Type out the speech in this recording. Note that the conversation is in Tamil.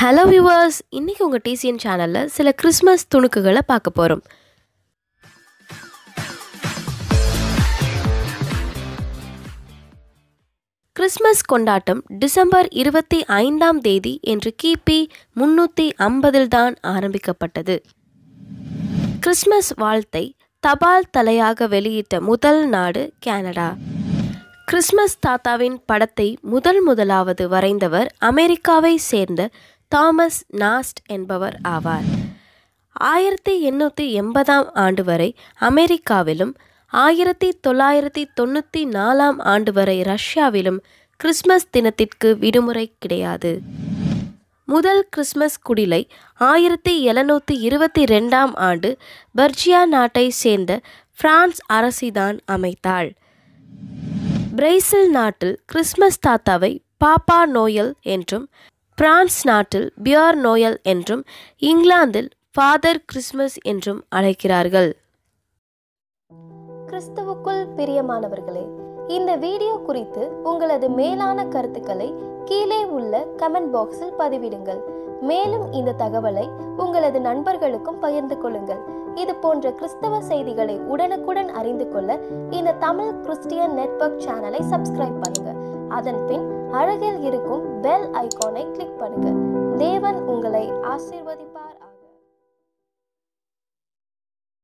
ஹலோ வியூவர்ஸ் இன்றைக்கி உங்கள் டிசிஎன் சேனலில் சில கிறிஸ்மஸ் துணுக்குகளை பார்க்க போகிறோம் கிறிஸ்மஸ் கொண்டாட்டம் டிசம்பர் இருபத்தி ஐந்தாம் தேதி என்று கிபி முன்னூற்றி ஐம்பதில் தான் ஆரம்பிக்கப்பட்டது. கிறிஸ்மஸ் வாழ்த்தை தபால் தலையாக வெளியிட்ட முதல் நாடு கனடா கிறிஸ்மஸ் தாத்தாவின் படத்தை முதல் முதலாவது வரைந்தவர் அமெரிக்காவை சேர்ந்த தாமஸ் நாஸ்ட் என்பவர் ஆவார். ஆயிரத்தி எண்ணூற்றி எண்பதாம் ஆண்டு வரை அமெரிக்காவிலும் ஆயிரத்தி தொள்ளாயிரத்தி தொண்ணூற்றி நாலாம் ஆண்டு வரை ரஷ்யாவிலும் கிறிஸ்மஸ் தினத்திற்கு விடுமுறை கிடையாது. முதல் கிறிஸ்மஸ் குடிலை ஆயிரத்தி எழுநூற்றி இருபத்தி ரெண்டாம் ஆண்டு பர்ஜியா நாட்டை சேர்ந்த பிரான்ஸ் அரசிதான் அமைத்தாள். பிரேசில் நாட்டில் கிறிஸ்மஸ் தாத்தாவை பாப்பா நோயல் என்றும் பிரான்ஸ் நாட்டில் பியார் நோயல் என்றும் இங்கிலாந்தில் ஃபாதர் கிறிஸ்மஸ் என்றும் அழைக்கிறார்கள். கிறிஸ்துவுக்குள் பிரியமானவர்களே இந்த வீடியோ குறித்து உங்களது மேலான கருத்துக்களை கீழே உள்ள கமெண்ட் பாக்ஸில் பதிவிடுங்கள். மேலும் இந்த தகவலை உங்களது நண்பர்களுக்கும் பகிர்ந்து கொள்ளுங்கள். இது போன்ற கிறிஸ்தவ செய்திகளை உடனுக்குடன் அறிந்து கொள்ள இந்த தமிழ் கிறிஸ்டியன் நெட்வொர்க் சேனலை சப்ஸ்கிரைப் பண்ணுங்கள் அதன் பின் அருகில் இருக்கும் பெல் ஐக்கானை கிளிக் பண்ணுங்க. தேவன் உங்களை ஆசீர்வதிப்பார்.